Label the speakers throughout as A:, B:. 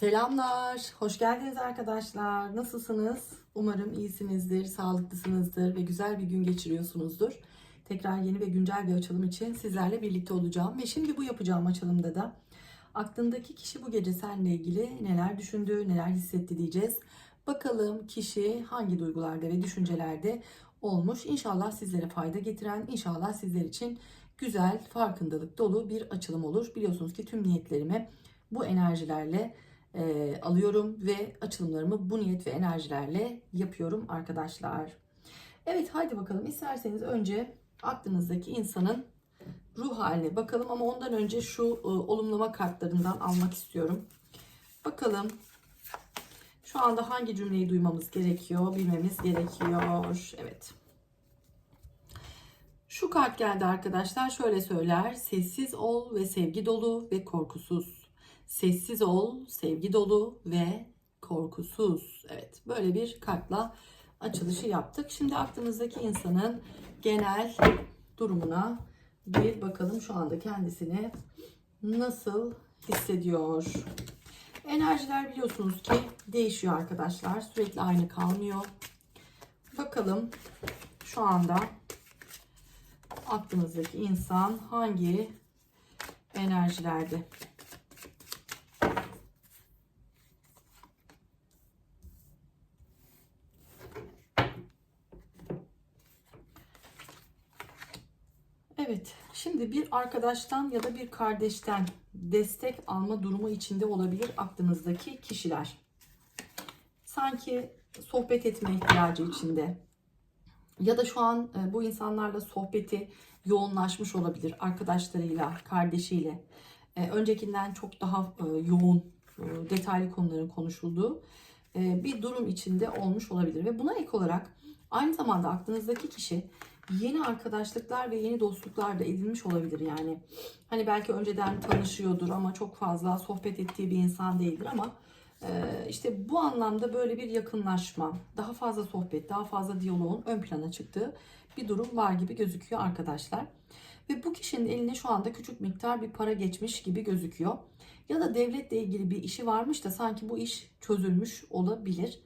A: Selamlar, hoş geldiniz arkadaşlar. Nasılsınız? Umarım iyisinizdir, sağlıklısınızdır ve güzel bir gün geçiriyorsunuzdur. Tekrar yeni ve güncel bir açılım için sizlerle birlikte olacağım. Ve şimdi bu yapacağım açılımda da aklındaki kişi bu gece seninle ilgili neler düşündü, neler hissetti diyeceğiz. Bakalım kişi hangi duygularda ve düşüncelerde olmuş. İnşallah sizlere fayda getiren, inşallah sizler için güzel, farkındalık dolu bir açılım olur. Biliyorsunuz ki tüm niyetlerimi bu enerjilerle e, alıyorum ve açılımlarımı bu niyet ve enerjilerle yapıyorum arkadaşlar. Evet haydi bakalım isterseniz önce aklınızdaki insanın ruh haline bakalım ama ondan önce şu e, olumlama kartlarından almak istiyorum. Bakalım şu anda hangi cümleyi duymamız gerekiyor, bilmemiz gerekiyor. Evet. Şu kart geldi arkadaşlar. Şöyle söyler. Sessiz ol ve sevgi dolu ve korkusuz. Sessiz ol, sevgi dolu ve korkusuz. Evet, böyle bir kartla açılışı yaptık. Şimdi aklınızdaki insanın genel durumuna bir bakalım şu anda kendisini nasıl hissediyor. Enerjiler biliyorsunuz ki değişiyor arkadaşlar. Sürekli aynı kalmıyor. Bakalım şu anda aklınızdaki insan hangi enerjilerde? Evet, şimdi bir arkadaştan ya da bir kardeşten destek alma durumu içinde olabilir aklınızdaki kişiler. Sanki sohbet etme ihtiyacı içinde. Ya da şu an e, bu insanlarla sohbeti yoğunlaşmış olabilir arkadaşlarıyla, kardeşiyle. E, öncekinden çok daha e, yoğun, detaylı konuların konuşulduğu bir durum içinde olmuş olabilir. Ve buna ek olarak aynı zamanda aklınızdaki kişi yeni arkadaşlıklar ve yeni dostluklar da edinmiş olabilir yani. Hani belki önceden tanışıyordur ama çok fazla sohbet ettiği bir insan değildir ama işte bu anlamda böyle bir yakınlaşma, daha fazla sohbet, daha fazla diyaloğun ön plana çıktığı bir durum var gibi gözüküyor arkadaşlar. Ve bu kişinin eline şu anda küçük miktar bir para geçmiş gibi gözüküyor. Ya da devletle ilgili bir işi varmış da sanki bu iş çözülmüş olabilir.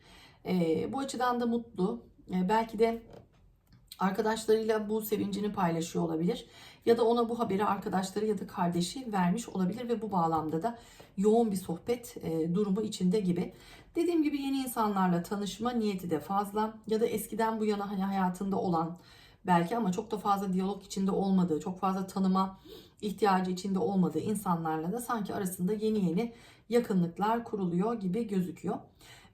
A: bu açıdan da mutlu. belki de arkadaşlarıyla bu sevincini paylaşıyor olabilir. Ya da ona bu haberi arkadaşları ya da kardeşi vermiş olabilir ve bu bağlamda da yoğun bir sohbet e, durumu içinde gibi. Dediğim gibi yeni insanlarla tanışma niyeti de fazla ya da eskiden bu yana hani hayatında olan belki ama çok da fazla diyalog içinde olmadığı, çok fazla tanıma ihtiyacı içinde olmadığı insanlarla da sanki arasında yeni yeni yakınlıklar kuruluyor gibi gözüküyor.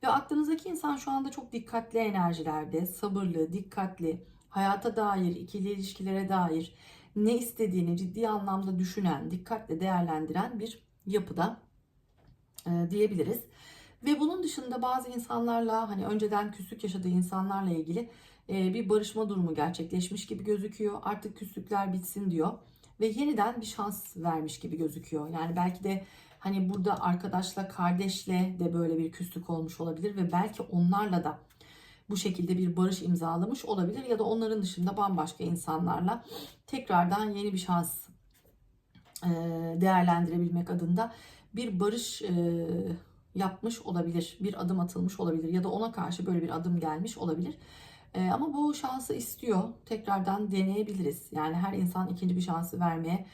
A: Ve aklınızdaki insan şu anda çok dikkatli enerjilerde, sabırlı, dikkatli, hayata dair, ikili ilişkilere dair ne istediğini ciddi anlamda düşünen, dikkatle değerlendiren bir yapıda e, diyebiliriz. Ve bunun dışında bazı insanlarla hani önceden küslük yaşadığı insanlarla ilgili e, bir barışma durumu gerçekleşmiş gibi gözüküyor. Artık küslükler bitsin diyor ve yeniden bir şans vermiş gibi gözüküyor. Yani belki de hani burada arkadaşla, kardeşle de böyle bir küslük olmuş olabilir ve belki onlarla da bu şekilde bir barış imzalamış olabilir ya da onların dışında bambaşka insanlarla tekrardan yeni bir şans e, değerlendirebilmek adında bir barış e, yapmış olabilir, bir adım atılmış olabilir ya da ona karşı böyle bir adım gelmiş olabilir. E, ama bu şansı istiyor. Tekrardan deneyebiliriz. Yani her insan ikinci bir şansı vermeye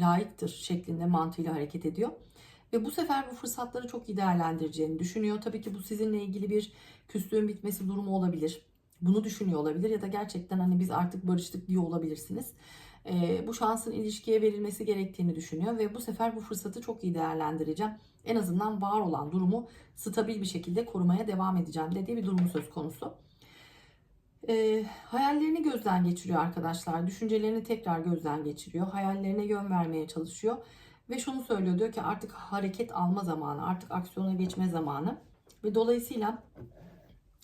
A: layıktır şeklinde mantığıyla hareket ediyor. Ve bu sefer bu fırsatları çok iyi değerlendireceğini düşünüyor. Tabii ki bu sizinle ilgili bir küslüğün bitmesi durumu olabilir. Bunu düşünüyor olabilir ya da gerçekten hani biz artık barıştık diyor olabilirsiniz. Ee, bu şansın ilişkiye verilmesi gerektiğini düşünüyor ve bu sefer bu fırsatı çok iyi değerlendireceğim. En azından var olan durumu stabil bir şekilde korumaya devam edeceğim dediği bir durum söz konusu. E, hayallerini gözden geçiriyor arkadaşlar. Düşüncelerini tekrar gözden geçiriyor. Hayallerine yön vermeye çalışıyor. Ve şunu söylüyor diyor ki artık hareket alma zamanı, artık aksiyona geçme zamanı. Ve dolayısıyla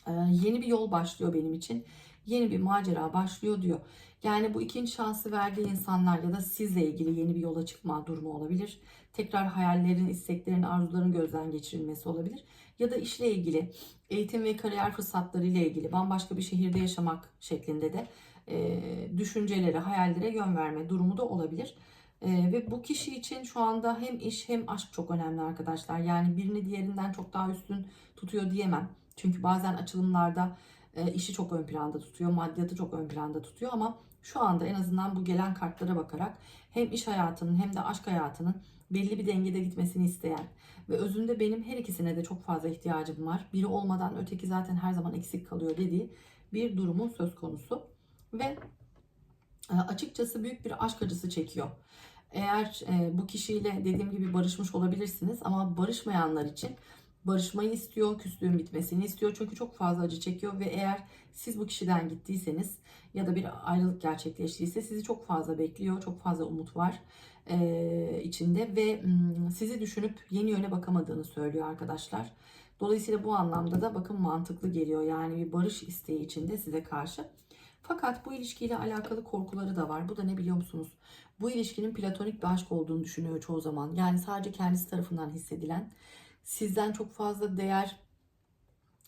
A: e, yeni bir yol başlıyor benim için. Yeni bir macera başlıyor diyor. Yani bu ikinci şansı verdiği insanlar ya da sizle ilgili yeni bir yola çıkma durumu olabilir. Tekrar hayallerin, isteklerin, arzuların gözden geçirilmesi olabilir. Ya da işle ilgili, eğitim ve kariyer fırsatları ile ilgili bambaşka bir şehirde yaşamak şeklinde de e, düşüncelere, hayallere yön verme durumu da olabilir. Ee, ve bu kişi için şu anda hem iş hem aşk çok önemli arkadaşlar. Yani birini diğerinden çok daha üstün tutuyor diyemem. Çünkü bazen açılımlarda e, işi çok ön planda tutuyor, maddiyatı çok ön planda tutuyor ama şu anda en azından bu gelen kartlara bakarak hem iş hayatının hem de aşk hayatının belli bir dengede gitmesini isteyen ve özünde benim her ikisine de çok fazla ihtiyacım var. Biri olmadan öteki zaten her zaman eksik kalıyor dediği bir durumun söz konusu. Ve açıkçası büyük bir aşk acısı çekiyor. Eğer e, bu kişiyle dediğim gibi barışmış olabilirsiniz ama barışmayanlar için barışmayı istiyor, küslüğün bitmesini istiyor. Çünkü çok fazla acı çekiyor ve eğer siz bu kişiden gittiyseniz ya da bir ayrılık gerçekleştiyse sizi çok fazla bekliyor, çok fazla umut var e, içinde ve sizi düşünüp yeni yöne bakamadığını söylüyor arkadaşlar. Dolayısıyla bu anlamda da bakın mantıklı geliyor. Yani bir barış isteği içinde size karşı. Fakat bu ilişkiyle alakalı korkuları da var. Bu da ne biliyor musunuz? Bu ilişkinin platonik bir aşk olduğunu düşünüyor çoğu zaman. Yani sadece kendisi tarafından hissedilen, sizden çok fazla değer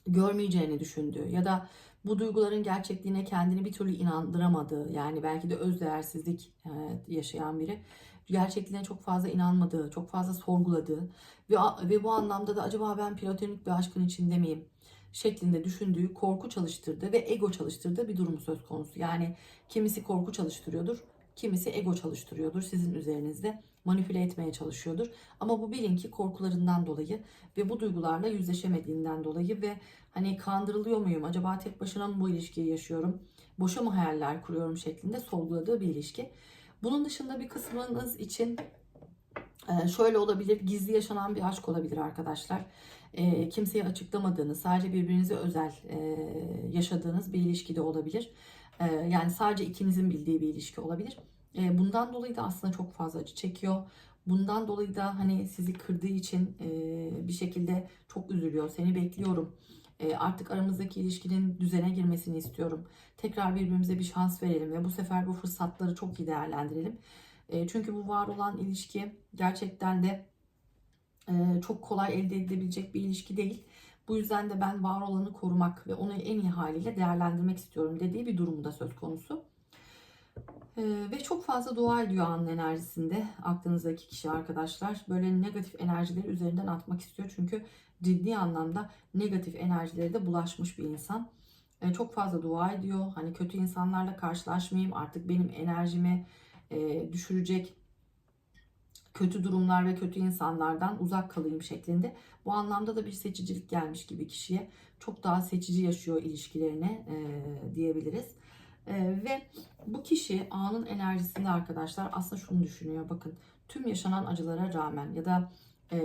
A: görmeyeceğini düşündüğü ya da bu duyguların gerçekliğine kendini bir türlü inandıramadığı yani belki de öz değersizlik e, yaşayan biri gerçekliğine çok fazla inanmadığı, çok fazla sorguladığı ve, ve bu anlamda da acaba ben platonik bir aşkın içinde miyim şeklinde düşündüğü, korku çalıştırdığı ve ego çalıştırdığı bir durum söz konusu. Yani kimisi korku çalıştırıyordur, kimisi ego çalıştırıyordur sizin üzerinizde manipüle etmeye çalışıyordur. Ama bu bilin ki korkularından dolayı ve bu duygularla yüzleşemediğinden dolayı ve hani kandırılıyor muyum? Acaba tek başına mı bu ilişkiyi yaşıyorum? Boşa mı hayaller kuruyorum şeklinde sorguladığı bir ilişki. Bunun dışında bir kısmınız için şöyle olabilir, gizli yaşanan bir aşk olabilir arkadaşlar. Kimseye açıklamadığınız, sadece birbirinize özel yaşadığınız bir ilişki de olabilir. Yani sadece ikinizin bildiği bir ilişki olabilir. Bundan dolayı da aslında çok fazla acı çekiyor. Bundan dolayı da hani sizi kırdığı için bir şekilde çok üzülüyor. Seni bekliyorum. Artık aramızdaki ilişkinin düzene girmesini istiyorum. Tekrar birbirimize bir şans verelim ve bu sefer bu fırsatları çok iyi değerlendirelim. Çünkü bu var olan ilişki gerçekten de çok kolay elde edilebilecek bir ilişki değil. Bu yüzden de ben var olanı korumak ve onu en iyi haliyle değerlendirmek istiyorum dediği bir durumu da söz konusu. Ve çok fazla dua ediyor anın enerjisinde aklınızdaki kişi arkadaşlar. Böyle negatif enerjileri üzerinden atmak istiyor. Çünkü ciddi anlamda negatif enerjilere de bulaşmış bir insan. Çok fazla dua ediyor. Hani kötü insanlarla karşılaşmayayım artık benim enerjimi düşürecek kötü durumlar ve kötü insanlardan uzak kalayım şeklinde. Bu anlamda da bir seçicilik gelmiş gibi kişiye. Çok daha seçici yaşıyor ilişkilerini e, diyebiliriz. E, ve bu kişi anın enerjisinde arkadaşlar aslında şunu düşünüyor. Bakın tüm yaşanan acılara rağmen ya da e,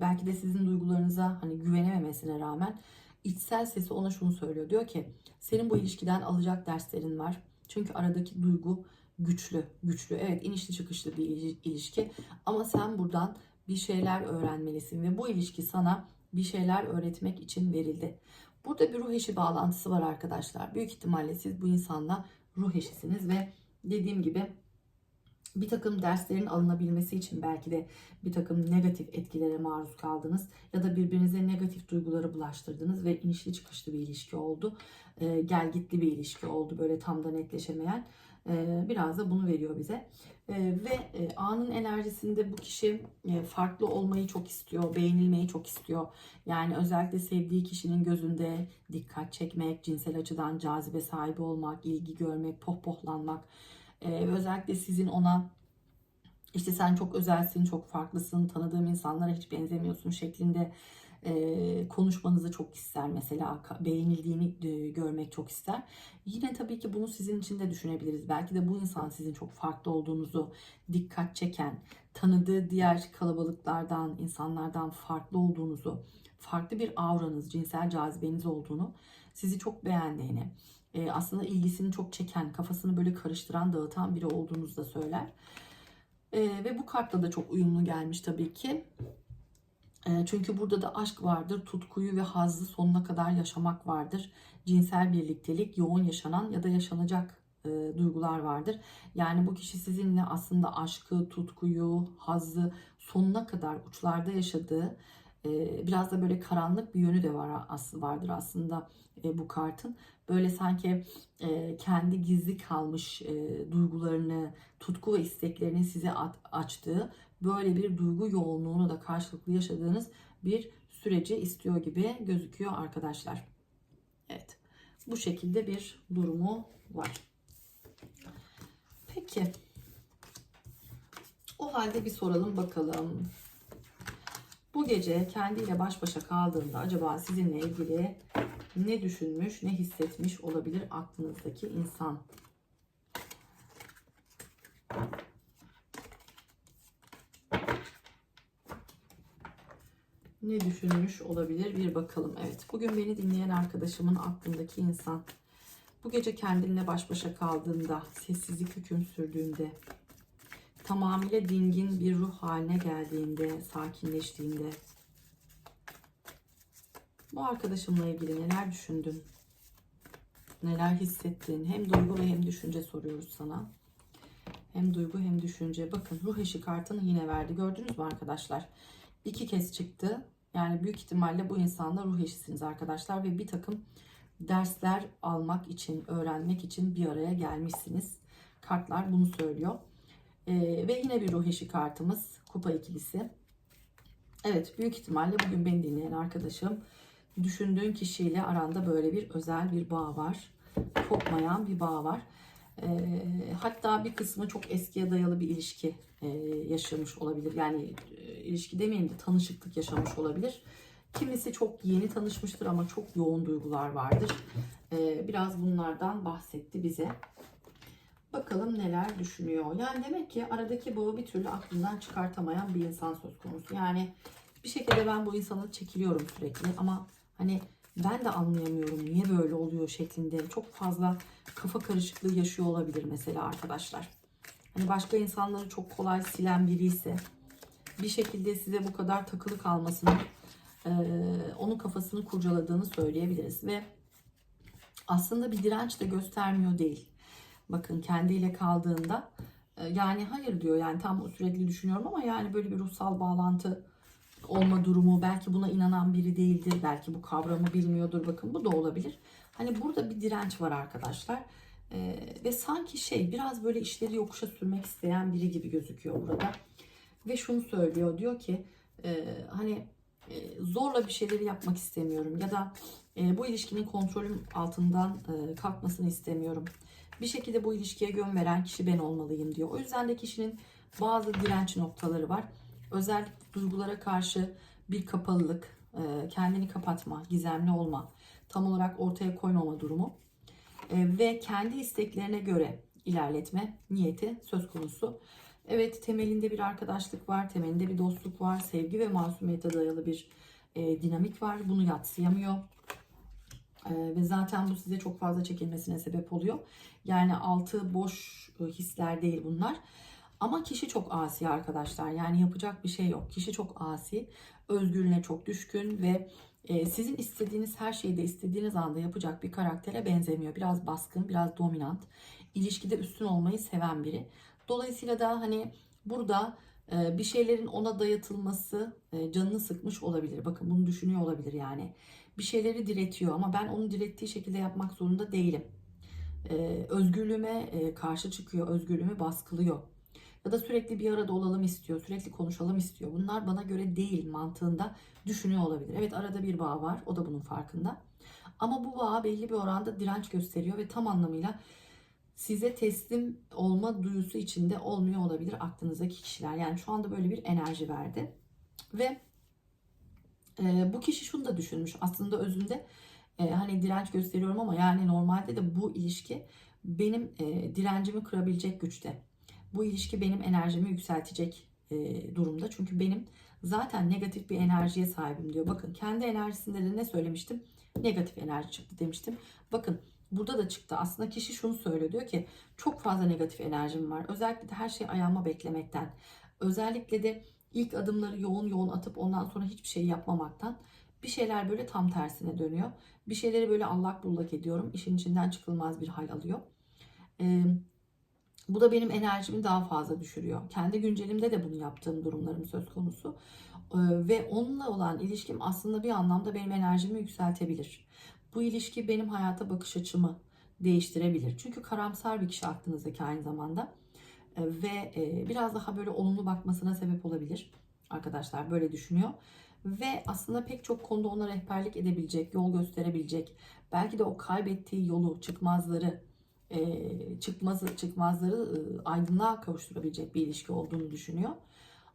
A: belki de sizin duygularınıza hani güvenememesine rağmen içsel sesi ona şunu söylüyor. Diyor ki senin bu ilişkiden alacak derslerin var. Çünkü aradaki duygu güçlü, güçlü. Evet inişli çıkışlı bir ilişki ama sen buradan bir şeyler öğrenmelisin ve bu ilişki sana bir şeyler öğretmek için verildi. Burada bir ruh eşi bağlantısı var arkadaşlar. Büyük ihtimalle siz bu insanla ruh eşisiniz ve dediğim gibi bir takım derslerin alınabilmesi için belki de bir takım negatif etkilere maruz kaldınız ya da birbirinize negatif duyguları bulaştırdınız ve inişli çıkışlı bir ilişki oldu. E, gel gitli bir ilişki oldu böyle tam da netleşemeyen. E, biraz da bunu veriyor bize. E, ve e, anın enerjisinde bu kişi e, farklı olmayı çok istiyor, beğenilmeyi çok istiyor. Yani özellikle sevdiği kişinin gözünde dikkat çekmek, cinsel açıdan cazibe sahibi olmak, ilgi görmek, pohpohlanmak ee, özellikle sizin ona işte sen çok özelsin, çok farklısın, tanıdığım insanlara hiç benzemiyorsun şeklinde e, konuşmanızı çok ister mesela beğenildiğini e, görmek çok ister. Yine tabii ki bunu sizin için de düşünebiliriz. Belki de bu insan sizin çok farklı olduğunuzu dikkat çeken, tanıdığı diğer kalabalıklardan, insanlardan farklı olduğunuzu, farklı bir auranız, cinsel cazibeniz olduğunu, sizi çok beğendiğini, e, aslında ilgisini çok çeken, kafasını böyle karıştıran, dağıtan biri olduğunuzu da söyler. E, ve bu kartla da çok uyumlu gelmiş tabii ki. E, çünkü burada da aşk vardır, tutkuyu ve hazzı sonuna kadar yaşamak vardır. Cinsel birliktelik, yoğun yaşanan ya da yaşanacak e, duygular vardır. Yani bu kişi sizinle aslında aşkı, tutkuyu, hazzı sonuna kadar uçlarda yaşadığı e, biraz da böyle karanlık bir yönü de var vardır aslında e, bu kartın. Böyle sanki kendi gizli kalmış duygularını, tutku ve isteklerini size at- açtığı böyle bir duygu yoğunluğunu da karşılıklı yaşadığınız bir süreci istiyor gibi gözüküyor arkadaşlar. Evet. Bu şekilde bir durumu var. Peki. O halde bir soralım bakalım. Bu gece kendiyle baş başa kaldığında acaba sizinle ilgili ne düşünmüş, ne hissetmiş olabilir aklınızdaki insan? Ne düşünmüş olabilir bir bakalım. Evet, bugün beni dinleyen arkadaşımın aklındaki insan bu gece kendinle baş başa kaldığında, sessizlik hüküm sürdüğünde, tamamıyla dingin bir ruh haline geldiğinde, sakinleştiğinde bu arkadaşımla ilgili neler düşündün? Neler hissettin? Hem duygu ve hem düşünce soruyoruz sana. Hem duygu hem düşünce. Bakın ruh eşi kartını yine verdi. Gördünüz mü arkadaşlar? İki kez çıktı. Yani büyük ihtimalle bu insanla ruh eşisiniz arkadaşlar ve bir takım dersler almak için, öğrenmek için bir araya gelmişsiniz. Kartlar bunu söylüyor. Ee, ve yine bir ruh eşi kartımız. Kupa ikilisi. Evet büyük ihtimalle bugün beni dinleyen arkadaşım düşündüğün kişiyle aranda böyle bir özel bir bağ var. Kopmayan bir bağ var. Ee, hatta bir kısmı çok eskiye dayalı bir ilişki e, yaşamış olabilir. Yani e, ilişki demeyeyim de tanışıklık yaşamış olabilir. Kimisi çok yeni tanışmıştır ama çok yoğun duygular vardır. Ee, biraz bunlardan bahsetti bize. Bakalım neler düşünüyor. Yani demek ki aradaki bağı bir türlü aklından çıkartamayan bir insan söz konusu. Yani bir şekilde ben bu insana çekiliyorum sürekli ama hani ben de anlayamıyorum niye böyle oluyor şeklinde çok fazla kafa karışıklığı yaşıyor olabilir mesela arkadaşlar. Hani başka insanları çok kolay silen biri ise bir şekilde size bu kadar takılı kalmasının e, onun kafasını kurcaladığını söyleyebiliriz ve aslında bir direnç de göstermiyor değil. Bakın kendiyle kaldığında e, yani hayır diyor yani tam sürekli düşünüyorum ama yani böyle bir ruhsal bağlantı olma durumu belki buna inanan biri değildir belki bu kavramı bilmiyordur bakın bu da olabilir. Hani burada bir direnç var arkadaşlar E, ve sanki şey biraz böyle işleri yokuşa sürmek isteyen biri gibi gözüküyor burada ve şunu söylüyor diyor ki e, hani e, zorla bir şeyleri yapmak istemiyorum ya da e, bu ilişkinin kontrolüm altından e, kalkmasını istemiyorum. Bir şekilde bu ilişkiye yön veren kişi ben olmalıyım diyor. O yüzden de kişinin bazı direnç noktaları var. Özellikle duygulara karşı bir kapalılık, e, kendini kapatma, gizemli olma, tam olarak ortaya koymama durumu e, ve kendi isteklerine göre ilerletme niyeti söz konusu. Evet temelinde bir arkadaşlık var, temelinde bir dostluk var, sevgi ve masumiyete dayalı bir e, dinamik var. Bunu yatsıyamıyor. E, ve zaten bu size çok fazla çekilmesine sebep oluyor. Yani altı boş e, hisler değil bunlar. Ama kişi çok asi arkadaşlar. Yani yapacak bir şey yok. Kişi çok asi, özgürlüğüne çok düşkün ve e, sizin istediğiniz her şeyi de istediğiniz anda yapacak bir karaktere benzemiyor. Biraz baskın, biraz dominant. İlişkide üstün olmayı seven biri. Dolayısıyla da hani burada e, bir şeylerin ona dayatılması e, canını sıkmış olabilir. Bakın bunu düşünüyor olabilir yani. Bir şeyleri diretiyor ama ben onu direttiği şekilde yapmak zorunda değilim. E, özgürlüğüme e, karşı çıkıyor, özgürlüğümü baskılıyor. Ya da sürekli bir arada olalım istiyor, sürekli konuşalım istiyor. Bunlar bana göre değil mantığında düşünüyor olabilir. Evet arada bir bağ var, o da bunun farkında. Ama bu bağ belli bir oranda direnç gösteriyor ve tam anlamıyla size teslim olma duyusu içinde olmuyor olabilir aklınızdaki kişiler. Yani şu anda böyle bir enerji verdi. Ve e, bu kişi şunu da düşünmüş. Aslında özünde e, hani direnç gösteriyorum ama yani normalde de bu ilişki benim e, direncimi kırabilecek güçte. Bu ilişki benim enerjimi yükseltecek e, durumda. Çünkü benim zaten negatif bir enerjiye sahibim diyor. Bakın kendi enerjisinde de ne söylemiştim? Negatif enerji çıktı demiştim. Bakın burada da çıktı. Aslında kişi şunu söylüyor. Diyor ki çok fazla negatif enerjim var. Özellikle de her şey ayağıma beklemekten. Özellikle de ilk adımları yoğun yoğun atıp ondan sonra hiçbir şey yapmamaktan. Bir şeyler böyle tam tersine dönüyor. Bir şeyleri böyle allak bullak ediyorum. İşin içinden çıkılmaz bir hal alıyor. Ee, bu da benim enerjimi daha fazla düşürüyor. Kendi güncelimde de bunu yaptığım durumlarım söz konusu. Ee, ve onunla olan ilişkim aslında bir anlamda benim enerjimi yükseltebilir. Bu ilişki benim hayata bakış açımı değiştirebilir. Çünkü karamsar bir kişi aklınızdaki aynı zamanda Ee, ve e, biraz daha böyle olumlu bakmasına sebep olabilir. Arkadaşlar böyle düşünüyor. Ve aslında pek çok konuda ona rehberlik edebilecek, yol gösterebilecek, belki de o kaybettiği yolu, çıkmazları, e, çıkmazı, çıkmazları e, aydınlığa kavuşturabilecek bir ilişki olduğunu düşünüyor.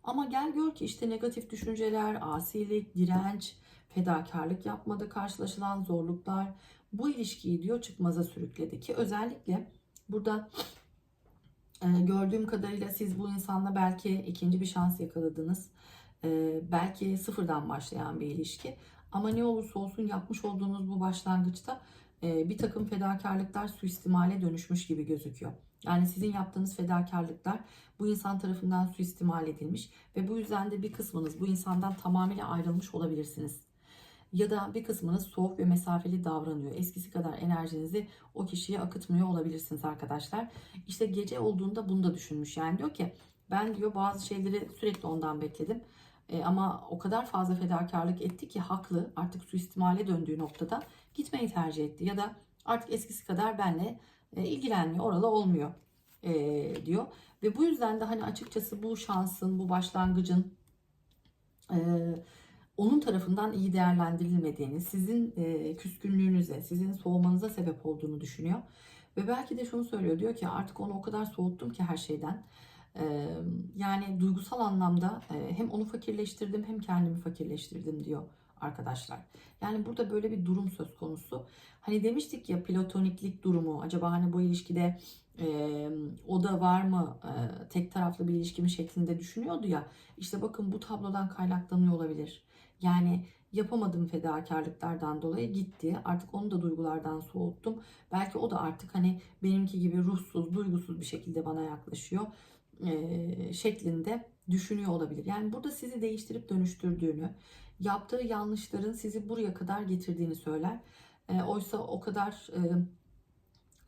A: Ama gel gör ki işte negatif düşünceler, asilik, direnç, fedakarlık yapmada karşılaşılan zorluklar bu ilişkiyi diyor çıkmaza sürükledi ki özellikle burada e, gördüğüm kadarıyla siz bu insanla belki ikinci bir şans yakaladınız. E, belki sıfırdan başlayan bir ilişki. Ama ne olursa olsun yapmış olduğunuz bu başlangıçta e, bir takım fedakarlıklar suistimale dönüşmüş gibi gözüküyor. Yani sizin yaptığınız fedakarlıklar bu insan tarafından suistimal edilmiş ve bu yüzden de bir kısmınız bu insandan tamamıyla ayrılmış olabilirsiniz. Ya da bir kısmınız soğuk ve mesafeli davranıyor. Eskisi kadar enerjinizi o kişiye akıtmıyor olabilirsiniz arkadaşlar. İşte gece olduğunda bunu da düşünmüş. Yani diyor ki ben diyor bazı şeyleri sürekli ondan bekledim. E, ama o kadar fazla fedakarlık etti ki haklı artık suistimale döndüğü noktada gitmeyi tercih etti. Ya da artık eskisi kadar benle e, ilgilenmiyor, oralı olmuyor e, diyor. Ve bu yüzden de hani açıkçası bu şansın, bu başlangıcın e, onun tarafından iyi değerlendirilmediğini, sizin e, küskünlüğünüze, sizin soğumanıza sebep olduğunu düşünüyor. Ve belki de şunu söylüyor, diyor ki artık onu o kadar soğuttum ki her şeyden. Yani duygusal anlamda hem onu fakirleştirdim hem kendimi fakirleştirdim diyor arkadaşlar. Yani burada böyle bir durum söz konusu. Hani demiştik ya platoniklik durumu acaba hani bu ilişkide e, o da var mı e, tek taraflı bir ilişki mi şeklinde düşünüyordu ya. İşte bakın bu tablodan kaynaklanıyor olabilir. Yani yapamadığım fedakarlıklardan dolayı gitti. Artık onu da duygulardan soğuttum. Belki o da artık hani benimki gibi ruhsuz, duygusuz bir şekilde bana yaklaşıyor şeklinde düşünüyor olabilir. Yani burada sizi değiştirip dönüştürdüğünü, yaptığı yanlışların sizi buraya kadar getirdiğini söyler. Oysa o kadar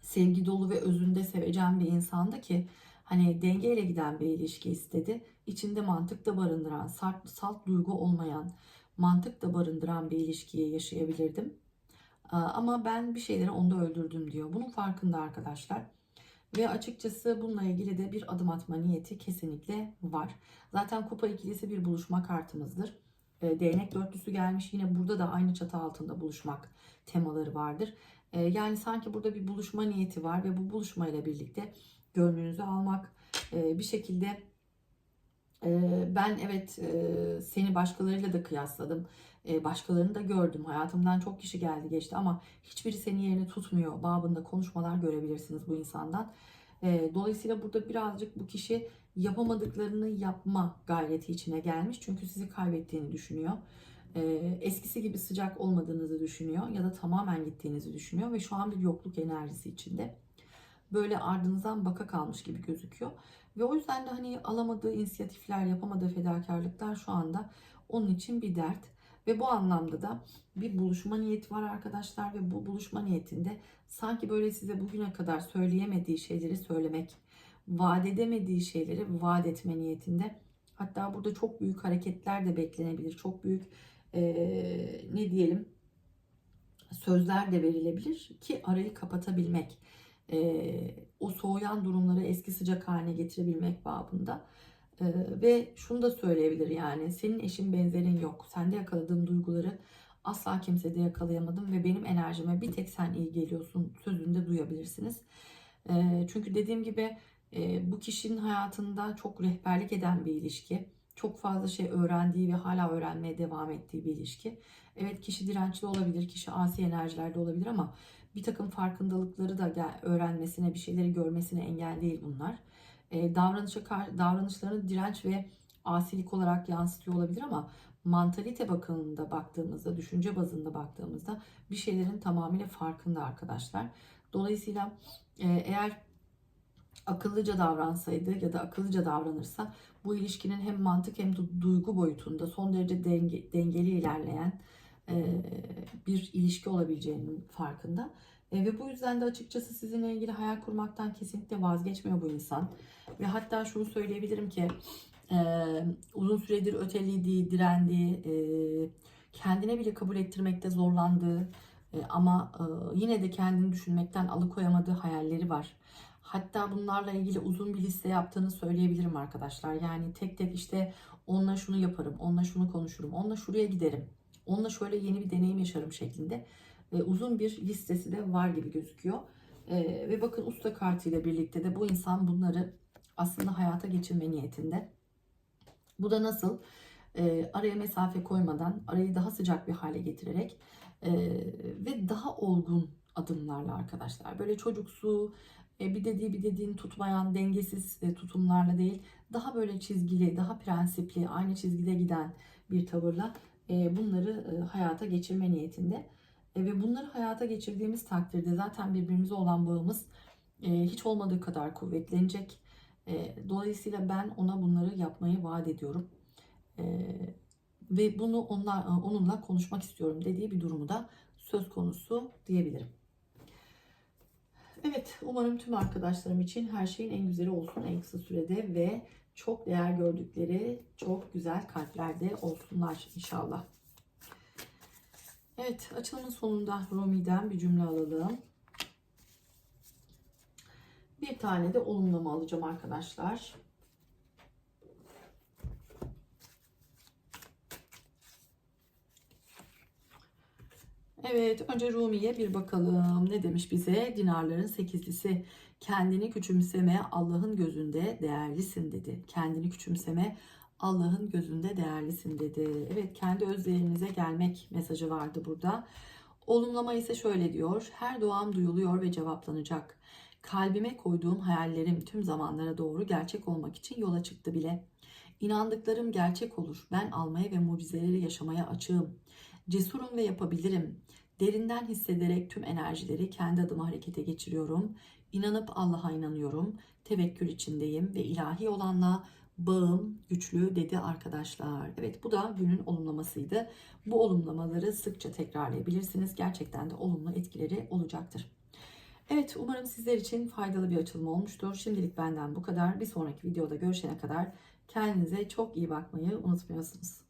A: sevgi dolu ve özünde seveceğim bir insandı ki hani dengeyle giden bir ilişki istedi. İçinde mantık da barındıran, salt, salt duygu olmayan, mantık da barındıran bir ilişkiyi yaşayabilirdim. Ama ben bir şeyleri onda öldürdüm diyor. Bunun farkında arkadaşlar. Ve açıkçası bununla ilgili de bir adım atma niyeti kesinlikle var. Zaten kupa ikilisi bir buluşma kartımızdır. Değnek dörtlüsü gelmiş. Yine burada da aynı çatı altında buluşmak temaları vardır. Yani sanki burada bir buluşma niyeti var ve bu buluşmayla birlikte gönlünüzü almak bir şekilde ben evet seni başkalarıyla da kıyasladım. Başkalarını da gördüm. Hayatımdan çok kişi geldi geçti ama hiçbiri senin yerini tutmuyor. Babında konuşmalar görebilirsiniz bu insandan. Dolayısıyla burada birazcık bu kişi yapamadıklarını yapma gayreti içine gelmiş. Çünkü sizi kaybettiğini düşünüyor. Eskisi gibi sıcak olmadığınızı düşünüyor ya da tamamen gittiğinizi düşünüyor ve şu an bir yokluk enerjisi içinde. Böyle ardınızdan baka kalmış gibi gözüküyor. Ve o yüzden de hani alamadığı inisiyatifler, yapamadığı fedakarlıklar şu anda onun için bir dert. Ve bu anlamda da bir buluşma niyeti var arkadaşlar ve bu buluşma niyetinde sanki böyle size bugüne kadar söyleyemediği şeyleri söylemek, vaat edemediği şeyleri vaat etme niyetinde. Hatta burada çok büyük hareketler de beklenebilir. Çok büyük ee, ne diyelim sözler de verilebilir ki arayı kapatabilmek e, o soğuyan durumları eski sıcak haline getirebilmek babında. E, ve şunu da söyleyebilir yani senin eşin benzerin yok. Sende yakaladığım duyguları asla kimsede yakalayamadım ve benim enerjime bir tek sen iyi geliyorsun sözünü de duyabilirsiniz. E, çünkü dediğim gibi e, bu kişinin hayatında çok rehberlik eden bir ilişki. Çok fazla şey öğrendiği ve hala öğrenmeye devam ettiği bir ilişki. Evet kişi dirençli olabilir, kişi asi enerjilerde olabilir ama bir takım farkındalıkları da öğrenmesine, bir şeyleri görmesine engel değil bunlar. E, davranışa, davranışlarını direnç ve asilik olarak yansıtıyor olabilir ama mantalite bakımında baktığımızda, düşünce bazında baktığımızda bir şeylerin tamamıyla farkında arkadaşlar. Dolayısıyla e, eğer akıllıca davransaydı ya da akıllıca davranırsa bu ilişkinin hem mantık hem de duygu boyutunda son derece denge, dengeli ilerleyen bir ilişki olabileceğinin farkında. Ve bu yüzden de açıkçası sizinle ilgili hayal kurmaktan kesinlikle vazgeçmiyor bu insan. Ve hatta şunu söyleyebilirim ki uzun süredir ötelediği, direndiği, kendine bile kabul ettirmekte zorlandığı ama yine de kendini düşünmekten alıkoyamadığı hayalleri var. Hatta bunlarla ilgili uzun bir liste yaptığını söyleyebilirim arkadaşlar. Yani tek tek işte onunla şunu yaparım, onunla şunu konuşurum, onunla şuraya giderim, onunla şöyle yeni bir deneyim yaşarım şeklinde e, uzun bir listesi de var gibi gözüküyor. E, ve bakın usta kartıyla birlikte de bu insan bunları aslında hayata geçirme niyetinde. Bu da nasıl? E, araya mesafe koymadan, arayı daha sıcak bir hale getirerek e, ve daha olgun adımlarla arkadaşlar. Böyle çocuksu, e, bir dediği bir dediğini tutmayan, dengesiz e, tutumlarla değil, daha böyle çizgili, daha prensipli, aynı çizgide giden bir tavırla bunları e, hayata geçirme niyetinde. E, ve bunları hayata geçirdiğimiz takdirde zaten birbirimize olan bağımız e, hiç olmadığı kadar kuvvetlenecek. E, dolayısıyla ben ona bunları yapmayı vaat ediyorum. E, ve bunu onlar, onunla konuşmak istiyorum dediği bir durumu da söz konusu diyebilirim. Evet, umarım tüm arkadaşlarım için her şeyin en güzeli olsun en kısa sürede ve çok değer gördükleri çok güzel kalplerde olsunlar inşallah. Evet, açılımın sonunda Rumi'den bir cümle alalım. Bir tane de olumlama alacağım arkadaşlar. Evet, önce Rumi'ye bir bakalım. Ne demiş bize? Dinarların sekizlisi. Kendini küçümseme, Allah'ın gözünde değerlisin dedi. Kendini küçümseme, Allah'ın gözünde değerlisin dedi. Evet, kendi özlerinize gelmek mesajı vardı burada. Olumlama ise şöyle diyor. Her duam duyuluyor ve cevaplanacak. Kalbime koyduğum hayallerim tüm zamanlara doğru gerçek olmak için yola çıktı bile. İnandıklarım gerçek olur. Ben almaya ve mucizeleri yaşamaya açığım. Cesurum ve yapabilirim. Derinden hissederek tüm enerjileri kendi adıma harekete geçiriyorum. İnanıp Allah'a inanıyorum. Tevekkül içindeyim ve ilahi olanla bağım güçlü dedi arkadaşlar. Evet bu da günün olumlamasıydı. Bu olumlamaları sıkça tekrarlayabilirsiniz. Gerçekten de olumlu etkileri olacaktır. Evet umarım sizler için faydalı bir açılım olmuştur. Şimdilik benden bu kadar. Bir sonraki videoda görüşene kadar kendinize çok iyi bakmayı unutmuyorsunuz.